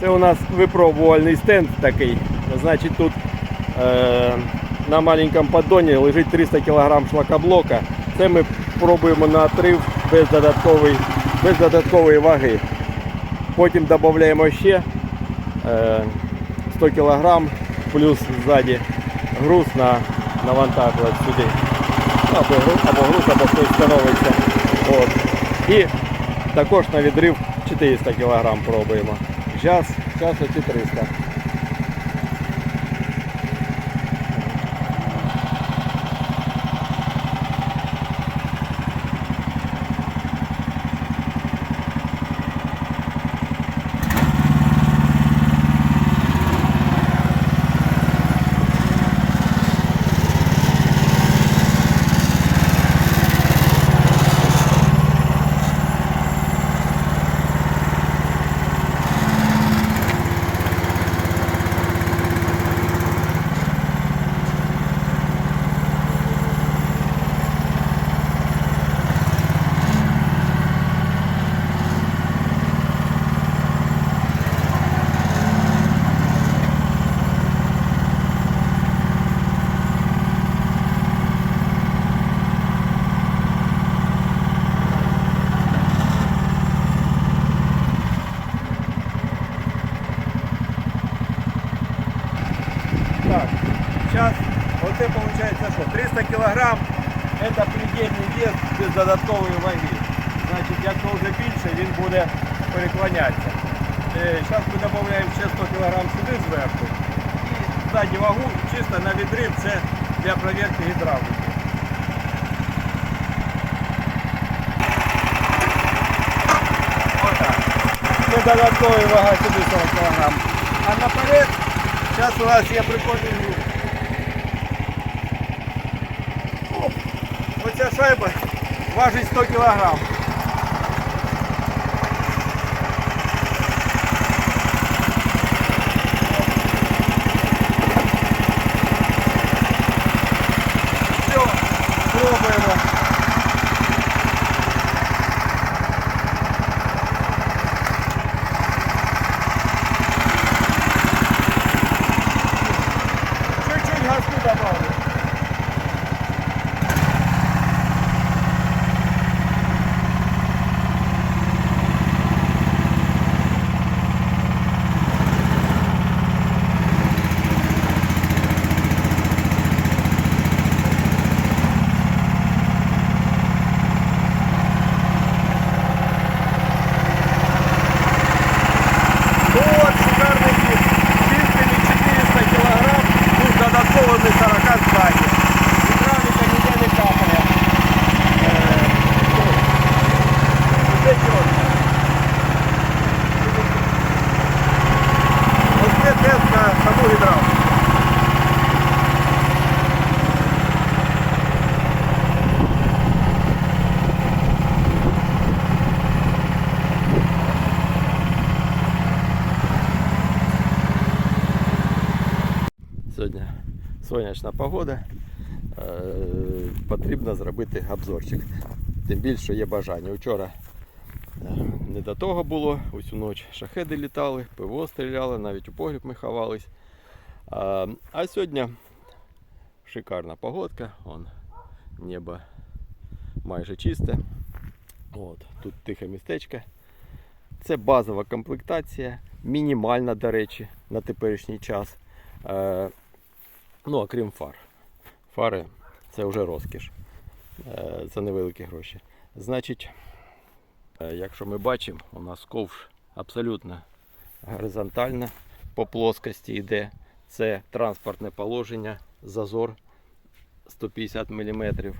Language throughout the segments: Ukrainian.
Це у нас випробувальний стенд такий. Значить, тут е, на маленькому поддоні лежить 300 кг шлакоблока. Це ми пробуємо на отрив без додаткової, без додаткової ваги. Потім додаємо ще е, 100 кг плюс ззаді груз на навантажувати сюди. Або, гру- або груз, або хтось становиться. От. І також на відрив 400 кг пробуємо. Зараз, час оці 300. Так, сейчас вот это получается что? 300 килограмм это предельный вес без додаткової ваги. Значить, якщо вже більше, він буде переклонятися. Зараз ми додаємо ще 100 кг сюди зверху. І ззаді вагу чисто на відрив це для перевірки гідравліки. Отак. Це додаткова вага сюди 40 кг. А наперед Зараз у нас є прикольний груз. Оп. Оця шайба важить 100 кг. Все, пробуємо. Сьогодні сонячна погода. Е, Потрібно зробити обзорчик. Тим більше є бажання. Вчора е, не до того було, усю ніч шахеди літали, ПВО стріляли, навіть у погріб ми ховались. А, сьогодні шикарна погодка, Вон, небо майже чисте. От, тут тихе містечко. Це базова комплектація, мінімальна, до речі, на теперішній час. Ну, окрім фар. Фари це вже розкіш. Е, це невеликі гроші. Значить, е, якщо ми бачимо, у нас ковш абсолютно горизонтально по плоскості йде. Це транспортне положення, зазор 150 мм.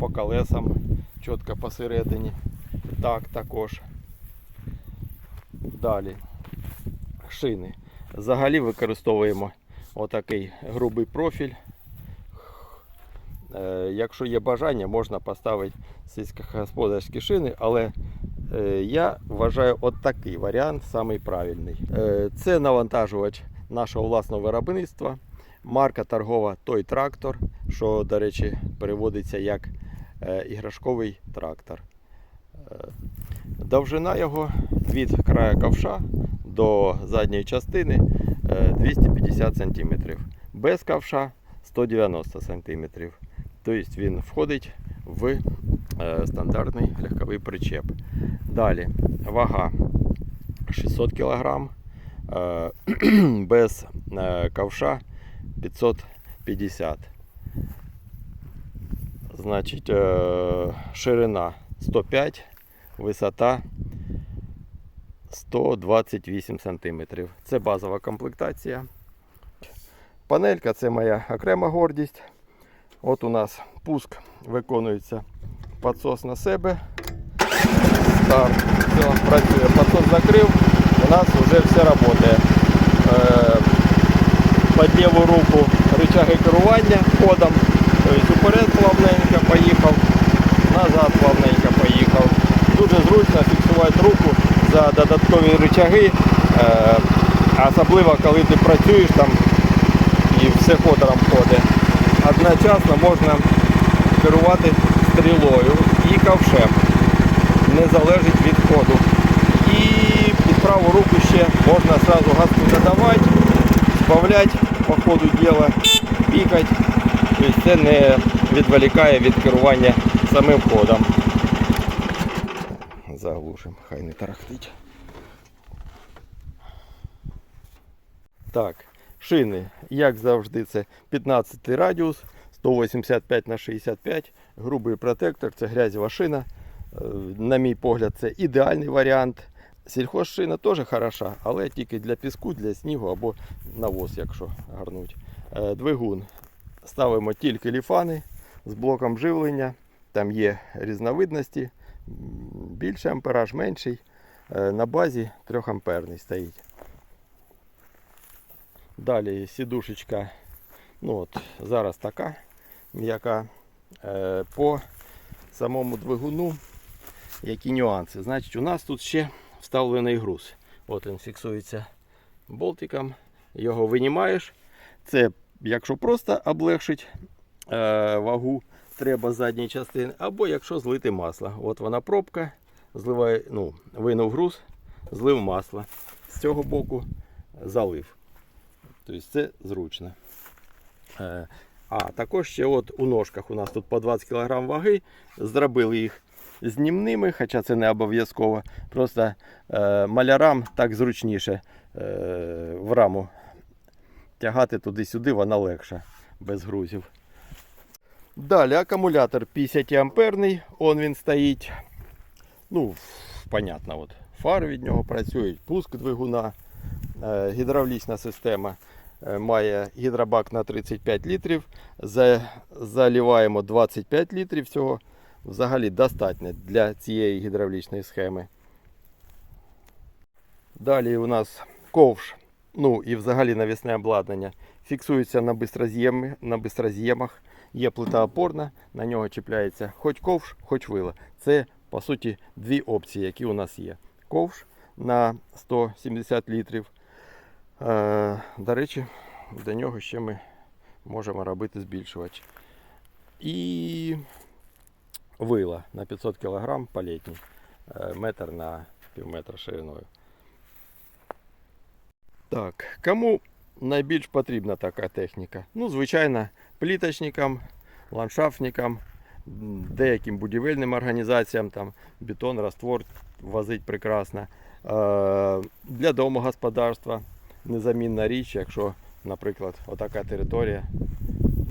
По колесам чітко посередині. Так також. Далі. Шини. Взагалі використовуємо отакий грубий профіль. Е, Якщо є бажання, можна поставити сільськогосподарські шини, але е, я вважаю от такий варіант самий правильний. Е, Це навантажувач нашого власного виробництва. Марка торгова той трактор, що, до речі, переводиться як іграшковий трактор. Довжина його від краю ковша до задньої частини 250 см. Без ковша 190 см. Тобто він входить в е, стандартний легковий причеп. Далі вага 600 кг, е, без е, ковша 550 Значить, ширина 105, висота 128 см. Це базова комплектація. Панелька це моя окрема гордість. От у нас пуск виконується підсос на себе. Старт. Все, працює. Підсос закрив. У нас вже все працює. Е, Під ліву руку рычаги керування ходом. Тобто уперед плавненько поїхав, назад плавненько поїхав. Дуже зручно фіксувати руку за додаткові рычаги. Е, особливо коли ти працюєш там і все ходором ходить. Одночасно можна керувати стрілою і ковшем. Не залежить від ходу. І під праву руку ще можна одразу газку додавати, збавляти по ходу діла, пікати. Тобто це не відволікає від керування самим ходом. Заглушимо, хай не тарахтить. Так, шини, як завжди, це 15 радіус, 185 на 65, грубий протектор, це грязьова шина. Е, На мій погляд, це ідеальний варіант. Сільхозшина теж хороша, але тільки для піску, для снігу або навоз, якщо гарнуть. Е, Двигун. Ставимо тільки ліфани з блоком живлення. Там є різновидності. Більший ампераж, менший. Е, На базі 3 амперний стоїть. Далі сідушечка. Ну от, зараз така м'яка. Е, По самому двигуну які нюанси. Значить, у нас тут ще вставлений груз. От він фіксується болтиком. Його винімаєш. Це, якщо просто облегшить е, вагу, треба задньої частини, або якщо злити масло. От вона пробка, зливає, ну, винув груз, злив масло. З цього боку залив. Тобто це зручно. Е, а також ще от у ножках у нас тут по 20 кг ваги. Зробили їх знімними, хоча це не обов'язково. Просто е, малярам так зручніше е, в раму тягати туди-сюди, вона легша без грузів. Далі акумулятор 50 амперний, он він стоїть. Ну, понятно, от фар від нього працює, пуск двигуна, е, гідравлічна система має гідробак на 35 літрів. За- Заливаємо 25 літрів цього. Взагалі достатньо для цієї гідравлічної схеми. Далі у нас ковш, ну і взагалі навісне обладнання. Фіксується на бистроз'ємі- на бистроз'ємах. Є плита опорна, на нього чіпляється хоч ковш, хоч вила. Це по суті дві опції, які у нас є. Ковш на 170 літрів. До речі, до нього ще ми можемо робити збільшувач. І вила на 500 кг палетні, метр на пів метра шириною. Так, кому найбільш потрібна така техніка? Ну, звичайно, пліточникам, ландшафтникам, деяким будівельним організаціям, там бетон, раствор возить прекрасно. Е, Для домогосподарства незамінна річ, якщо, наприклад, отака територія,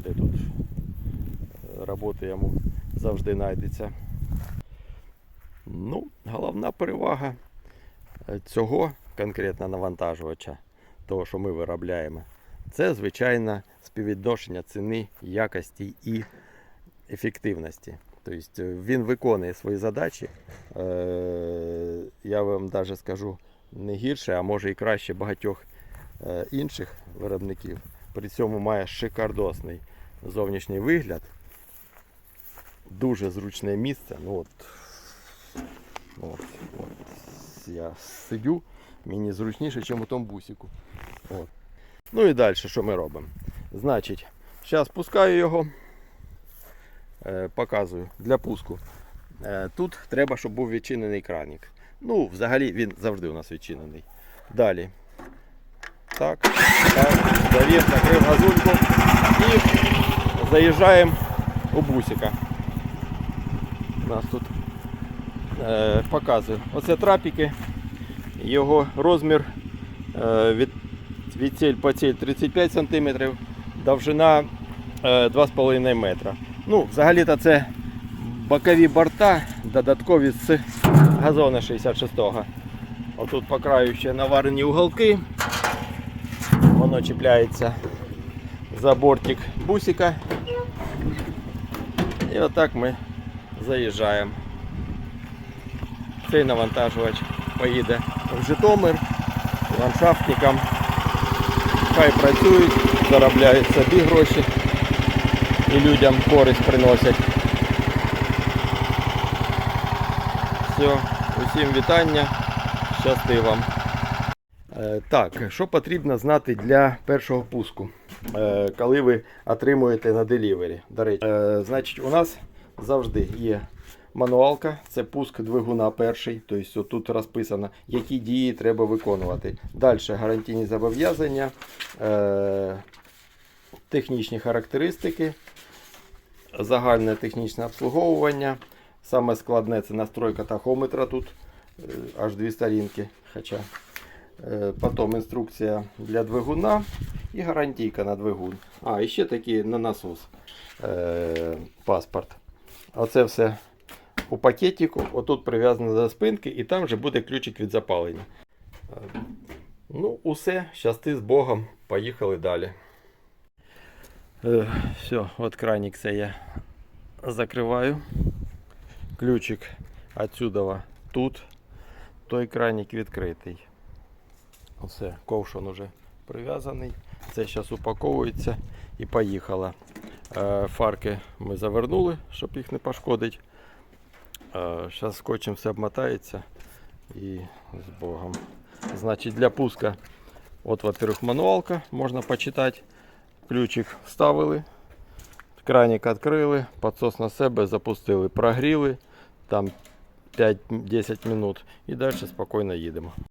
де тут е, роботи йому завжди знайдеться. Ну, головна перевага е, цього конкретно навантажувача, того, що ми виробляємо, це звичайно співвідношення ціни, якості і ефективності. Тобто е, він виконує свої задачі. Я вам навіть скажу не гірше, а може і краще багатьох інших виробників. При цьому має шикардосний зовнішній вигляд, дуже зручне місце. Ну от, от, от я сидю, мені зручніше, ніж у тому бусику. От. Ну і далі, що ми робимо? Значить, зараз пускаю його, е, показую для пуску. Е, тут треба, щоб був відчинений кранік. Ну, взагалі він завжди у нас відчинений. Далі. Так, так, завіс, накрив газульку і заїжджаємо у бусика. У нас тут е, показую. Оце трапіки. Його розмір е, від, від ціль по ціль 35 см, довжина е, 2,5 метра. Ну, взагалі-то це бокові борта, додаткові з газона 66-го. Отут по краю ще наварені уголки. Воно чіпляється за бортик бусика. І отак ми заїжджаємо. Цей навантажувач поїде в Житомир ландшафтникам. Хай працюють, заробляють собі гроші і людям користь приносять. Все, усім вітання, щасти вам. Е, Так, що потрібно знати для першого пуску, е, коли ви отримуєте на делівері. До речі, Е, значить, у нас завжди є мануалка, це пуск двигуна перший. Тобто тут розписано, які дії треба виконувати. Далі гарантійні зобов'язання, технічні характеристики, загальне технічне обслуговування. Саме складне це настройка тахометра тут аж дві сторінки. Хоча Потім інструкція для двигуна і гарантійка на двигун. А, і ще такий на насос е, паспорт. Оце все у пакетику. Отут прив'язано до спинки, і там вже буде ключик від запалення. Е, Ну, усе. Щасти з Богом. Поїхали далі. Е, все, от краник це я закриваю. Ключик отсюда тут. Той краник відкритий. Все, ковшон уже прив'язаний. Це зараз упаковується і поїхало. Е, Фарки ми завернули, щоб їх не пошкодити. Зараз скотчем все обмотається і з Богом. Значить, для пуска, от, во-первых, мануалка, можна почитати. Ключик вставили, краник відкрили, підсос на себе запустили, прогріли там 5-10 минут і далі спокійно їдемо.